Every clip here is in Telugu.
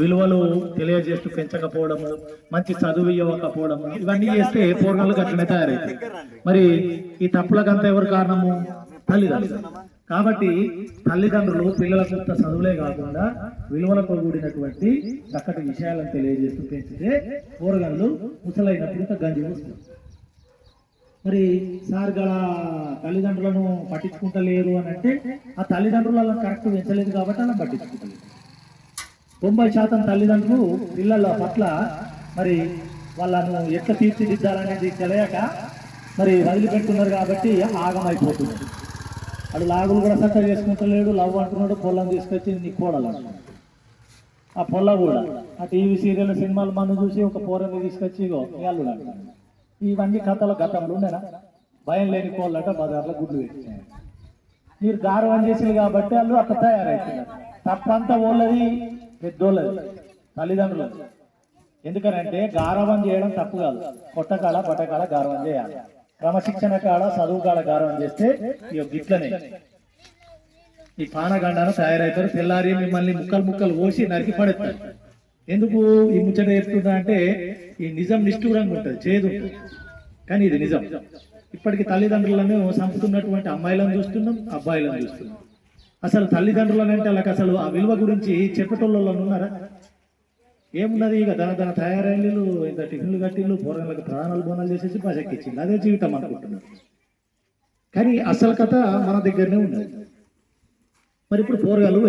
విలువలు తెలియజేస్తూ పెంచకపోవడము మంచి చదువు ఇవ్వకపోవడము ఇవన్నీ చేస్తే పూర్వలు అట్లనే తయారైతాయి మరి ఈ తప్పులకంతా ఎవరు కారణము? తల్లిదండ్రులు. కాబట్టి తల్లిదండ్రులు పిల్లలకు చదువులే కాకుండా విలువలతో కూడినటువంటి చక్కటి విషయాలను తెలియజేస్తూ పెంచితే కూరగాయలు ముసలైనప్పుడు ఇంకా గంజి వస్తుంది. మరి సార్ గల తల్లిదండ్రులను పట్టించుకుంటలేరు అని అంటే ఆ తల్లిదండ్రులను కరెక్ట్ పెంచలేదు కాబట్టి అలా పట్టించుకుంటలేదు. తొంభై శాతం తల్లిదండ్రులు పిల్లల పట్ల మరి వాళ్ళను ఎట్లా తీర్చిదిద్దాలనేది తెలియక మరి వదిలిపెట్టున్నారు కాబట్టి ఆగమైపోతుంది. అది లాగులు కూడా చక్కగా చేసుకుంటలేడు లవ్ అంటున్నాడు పొలం తీసుకొచ్చి నీ కోడలు ఆ పొల్ల కూడా. ఆ టీవీ సీరియల్ సినిమాలు మనం చూసి ఒక పోరని తీసుకొచ్చి ఇగో మీ ఇవన్నీ కథల గతంలో ఉండేనా? భయం లేని కోళ్ళట బజార్లో గుడ్లు పెట్టినాయి మీరు గారవం చేసింది కాబట్టి వాళ్ళు అట్లా తయారవుతున్నారు తప్పంతా వాళ్ళది పెద్దోళ్ళది తల్లిదండ్రులు. ఎందుకనంటే గారవం చేయడం తప్పు కాదు. కొట్టకాల పట్టకాల గారవం చేయాలి. క్రమశిక్షణ కాడ చదువు కాడ గారవం చేస్తే ఇక గిట్లనే. ఈ పానగండాను తయారవుతారు. తెల్లారి మిమ్మల్ని ముక్కలు ముక్కలు పోసి నరికి పడేస్తారు. ఎందుకు ఈ ముచ్చట చెప్తున్నా అంటే ఈ నిజం నిష్ఠూరంగా ఉంటుంది చేదు కానీ ఇది నిజం. ఇప్పటికి తల్లిదండ్రులను చంపుతున్నటువంటి అమ్మాయిలను చూస్తున్నాం అబ్బాయిలను చూస్తున్నాం. అసలు తల్లిదండ్రులనంటే వాళ్ళకి అసలు ఆ విలువ గురించి చెప్పేటోళ్ళలో ఉన్నారా ఏమున్నది ఇక దాని దన తయారైళ్ళు ఇంత టిఫిన్లు కట్టిళ్ళు పూర్వలకు ప్రాణాలు బోనాలు చేసేసి పజెక్కిచ్చింది అదే జీవితం అనుకుంటున్నారు. కానీ అసలు కథ మన దగ్గరనే ఉన్నది. మరి ఇప్పుడు పోరగాలు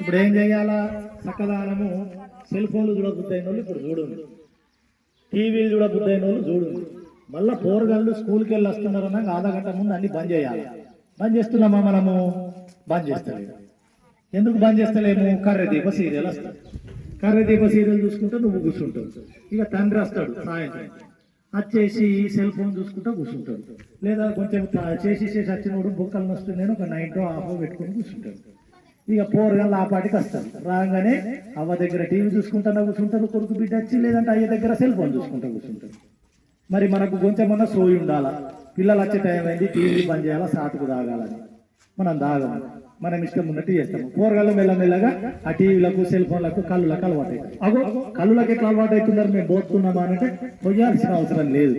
ఇప్పుడు ఏం చేయాలా? చక్కదానము సెల్ ఫోన్లు చూడబుద్దైన వాళ్ళు ఇప్పుడు చూడండి టీవీలు చూడబుద్దైన వాళ్ళు చూడండి మళ్ళీ పోరగాళ్ళు స్కూల్కి వెళ్ళి వస్తున్నారన్నా ఆధా గంట ముందు అన్ని బంద్ చేయాలి? బంద్ చేస్తున్నామా మనము? బంద్ చేస్తలేము. ఎందుకు బంద్ చేస్తలేము? కర్రదీప సీరియల్ వస్తాడు కర్రదీప సీరియల్ చూసుకుంటే నువ్వు కూర్చుంటావు. ఇక తండ్రి వస్తాడు సాయంత్రం. వచ్చేసి సెల్ ఫోన్ చూసుకుంటా కూర్చుంటాడు. లేదా కొంచెం చేసి చేసి వచ్చినప్పుడు బుక్కలు నేను ఒక నైట్ హాఫ్ పెట్టుకుని కూర్చుంటాడు. ఇక పోరగాళ్ళు ఆ పాటికి వస్తారు రాగానే అవ్వ దగ్గర టీవీ చూసుకుంటా కూర్చుంటారు కొడుకు బిడ్డ వచ్చి లేదంటే అయ్య దగ్గర సెల్ ఫోన్ చూసుకుంటా కూర్చుంటారు మరి మనకు కొంచెం సోయి ఉండాలా? పిల్లలు వచ్చే టైం అయింది టీవీ బంద్ చేయాలా సాటుకు తాగాలని. మనం తాగము. మనం ఇష్టం ఉన్నట్టు చేస్తాము. కూరగాయలు మెల్లమెల్లగా ఆ టీవీలకు సెల్ ఫోన్లకు కళ్ళులకు అలవాటు అవుతాయి అగో కళ్ళులకు ఎట్లా అలవాటు అవుతున్నారు? మేము పోతున్నామా అంటే పోయాల్సిన అవసరం లేదు.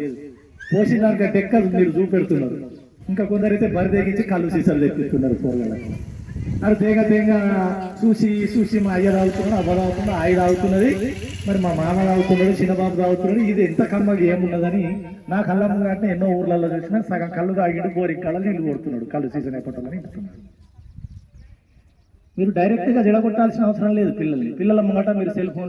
పోసిన దానికి మీరు చూపెడుతున్నారు? ఇంకా కొందరైతే బరి తెగించి కళ్ళు సీసాలు తెప్పిస్తున్నారు కూరగాయలకు అది తేగ తేగ చూసి చూసి మా అయ్య తాగుతున్నాడు అవ్వ తాగుతున్నాడు ఆయ తాగుతున్నది మరి మా మామ తాగుతున్నాడు చిన్నబాబు తాగుతున్నాడు ఇది ఎంత కమ్మగా ఏమున్నదని నా కళ్ళ ముంగట ఎన్నో ఊర్లలో చూసినా సగం కళ్ళు తాగిండు బోరి కళ్ళ నీళ్ళు కొడుతున్నాడు. కళ్ళు సీజన్ అయిపోతుందని మీరు డైరెక్ట్గా జడగొట్టాల్సిన అవసరం లేదు పిల్లల్ని. పిల్లల ముంగట మీరు సెల్ ఫోన్